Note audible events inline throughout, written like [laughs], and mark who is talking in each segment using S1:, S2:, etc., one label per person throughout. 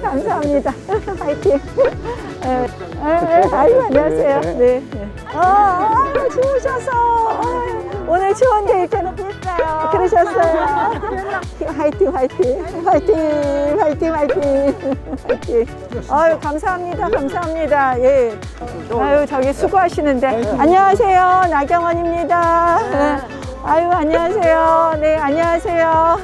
S1: 네, 감사합니다. [laughs] 화이팅. 예, 예, 예, 아이고, 안녕하세요. 네. 네. 아, 아유, 추우셔서. 아유, 오늘 추운 데이트는 그러셨어요. [laughs] 화이팅, 화이팅. 화이팅, 화이팅, 화이팅. 화이팅. 아유, 감사합니다. 감사합니다. 예. 아유, 저기 수고하시는데. 안녕하세요. 나경원입니다. 네. 아유, 안녕하세요. 네, 안녕하세요.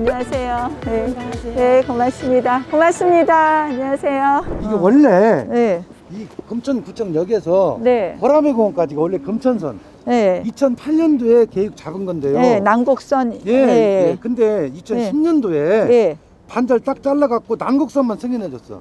S1: 안녕하세요. 네, 네, 고맙습니다. 고맙습니다. 안녕하세요.
S2: 이게 원래
S1: 네,
S2: 이 금천구청역에서
S1: 네,
S2: 보라매 공원까지가 원래 금천선
S1: 네.
S2: 2008년도에 계획 잡은 건데요.
S1: 네, 난곡선.
S2: 예, 예. 근데 2010년도에
S1: 예.
S2: 반절 딱 잘라갖고 난곡선만 승인해줬어.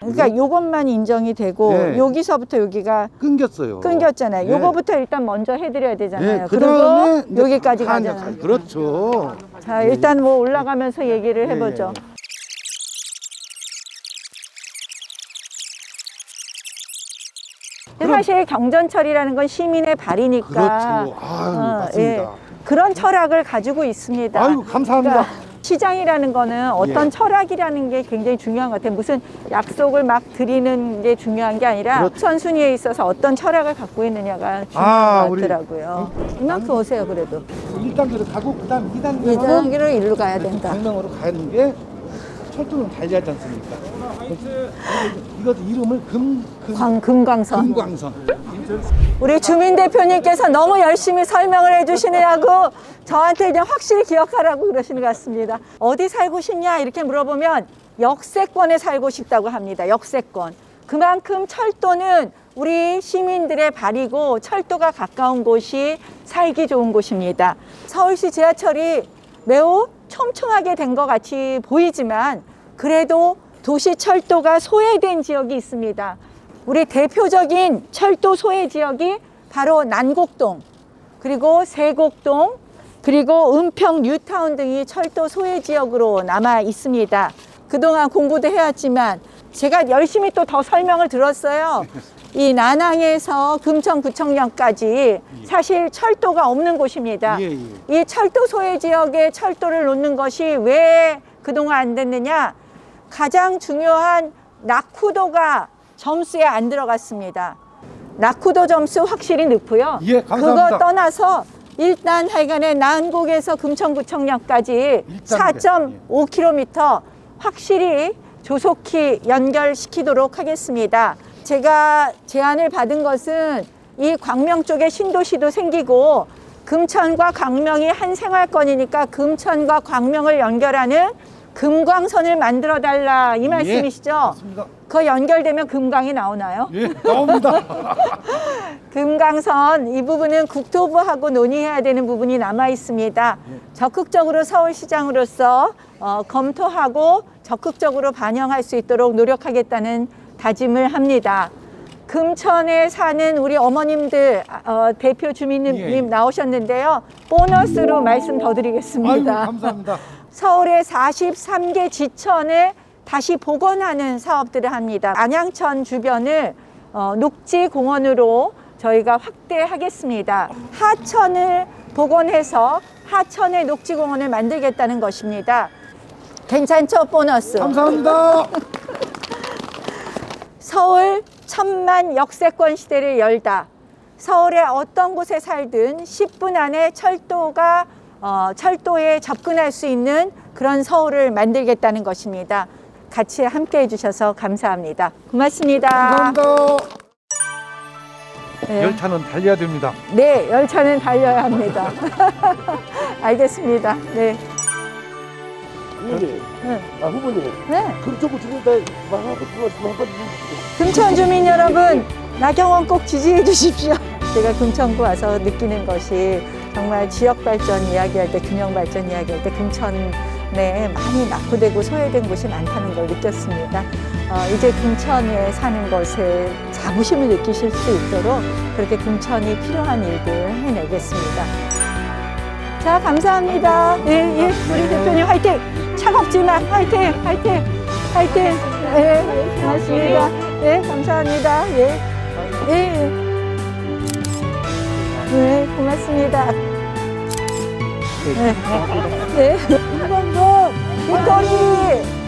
S1: 그러니까 요것만 인정이 되고
S2: 예.
S1: 여기서부터 여기가
S2: 끊겼어요.
S1: 끊겼잖아요.
S2: 예.
S1: 요거부터 일단 먼저 해드려야 되잖아요.
S2: 예, 그 다음에
S1: 그리고 여기까지
S2: 한
S1: 가잖아요.
S2: 역할. 그렇죠.
S1: 자, 일단 뭐 올라가면서 얘기를
S2: 예,
S1: 해보죠. 근데 사실 경전철이라는 건 시민의 발이니까.
S2: 그렇죠. 아유,
S1: 어,
S2: 맞습니다.
S1: 예. 그런 철학을 가지고 있습니다.
S2: 아유, 감사합니다.
S1: 그러니까 시장이라는 거는 어떤
S2: 예.
S1: 철학이라는 게 굉장히 중요한 것 같아요. 무슨 약속을 막 드리는 게 중요한 게 아니라
S2: 그렇죠.
S1: 선순위에 있어서 어떤 철학을 갖고 있느냐가 중요한
S2: 아,
S1: 것
S2: 우리-
S1: 같더라고요. 이만큼 오세요, 그래도.
S2: 1단계로 가고 그다음 2단계로
S1: 이 단계로 일로 가야 된다.
S2: 광명으로 가는 게 철도는 달리하지 않습니까? 이것도 이름을 금, 금,
S1: 광, 금광선.
S2: 금광선.
S1: 우리 주민 대표님께서 너무 열심히 설명을 해주시느라고 저한테 이제 확실히 기억하라고 그러시는 것 같습니다. 어디 살고 싶냐 이렇게 물어보면 역세권에 살고 싶다고 합니다. 역세권. 그만큼 철도는 우리 시민들의 발이고 철도가 가까운 곳이 살기 좋은 곳입니다. 서울시 지하철이 매우 촘촘하게 된 것 같이 보이지만 그래도 도시 철도가 소외된 지역이 있습니다. 우리 대표적인 철도 소외 지역이 바로 난곡동, 그리고 세곡동, 그리고 은평 뉴타운 등이 철도 소외 지역으로 남아 있습니다. 그동안 공부도 해왔지만 제가 열심히 또 더 설명을 들었어요. [laughs] 이 난항에서 금천구청역까지 사실 철도가 없는 곳입니다.
S2: 예, 예.
S1: 이 철도 소외 지역에 철도를 놓는 것이 왜 그동안 안 됐느냐? 가장 중요한 낙후도가 점수에 안 들어갔습니다. 낙후도 점수 확실히 넣고요.
S2: 예, 감사합니다.
S1: 그거 떠나서 일단 하여간에 난곡에서 금천구청역까지
S2: 일단계.
S1: 4.5km 확실히 조속히 연결시키도록 하겠습니다. 제가 제안을 받은 것은 이 광명 쪽에 신도시도 생기고 금천과 광명이 한 생활권이니까 금천과 광명을 연결하는 금광선을 만들어 달라 이 말씀이시죠?
S2: 맞습니다.
S1: 그 연결되면 금강이 나오나요?
S2: 예, 나옵니다. [laughs]
S1: 금강선 이 부분은 국토부하고 논의해야 되는 부분이 남아 있습니다. 적극적으로 서울시장으로서 어, 검토하고 적극적으로 반영할 수 있도록 노력하겠다는 다짐을 합니다. 금천에 사는 우리 어머님들 어, 대표 주민님
S2: 예, 예.
S1: 나오셨는데요. 보너스로 말씀 더
S2: 아유,
S1: 드리겠습니다.
S2: 감사합니다.
S1: 서울의 43개 지천을 다시 복원하는 사업들을 합니다. 안양천 주변을 어, 녹지 공원으로 저희가 확대하겠습니다. 하천을 복원해서 하천의 녹지 공원을 만들겠다는 것입니다. 괜찮죠? 보너스.
S2: 감사합니다. [laughs]
S1: 서울 천만 역세권 시대를 열다. 서울의 어떤 곳에 살든 10분 안에 철도가 어, 철도에 접근할 수 있는 그런 서울을 만들겠다는 것입니다. 같이 함께 해주셔서 감사합니다. 고맙습니다.
S2: 감사합니다.
S1: 네.
S2: 열차는 달려야 됩니다.
S1: 네, 열차는 달려야 합니다. [laughs] 알겠습니다. 네.
S3: 후보님,
S1: 네.
S3: 아 후보님,
S1: 네.
S3: 금쪽구 주민다 말하고 말씀 한번.
S1: 금천 주민 여러분, 나경원 꼭 지지해 주십시오. 제가 금천구 와서 느끼는 것이 정말 지역 발전 이야기할 때, 균형 발전 이야기할 때 금천 에 많이 낙후되고 소외된 곳이 많다는 걸 느꼈습니다. 어, 이제 금천에 사는 것에 자부심을 느끼실 수 있도록 그렇게 금천이 필요한 일들 해내겠습니다. 자, 감사합니다. 예, 예, 우리 대표님 화이팅! 차갑지만 화이팅! 화이팅! 화이팅! 예, 고맙습니다. 예, 감사합니다. 예, 예. 네, 고맙습니다. 네. 네. 빅토리!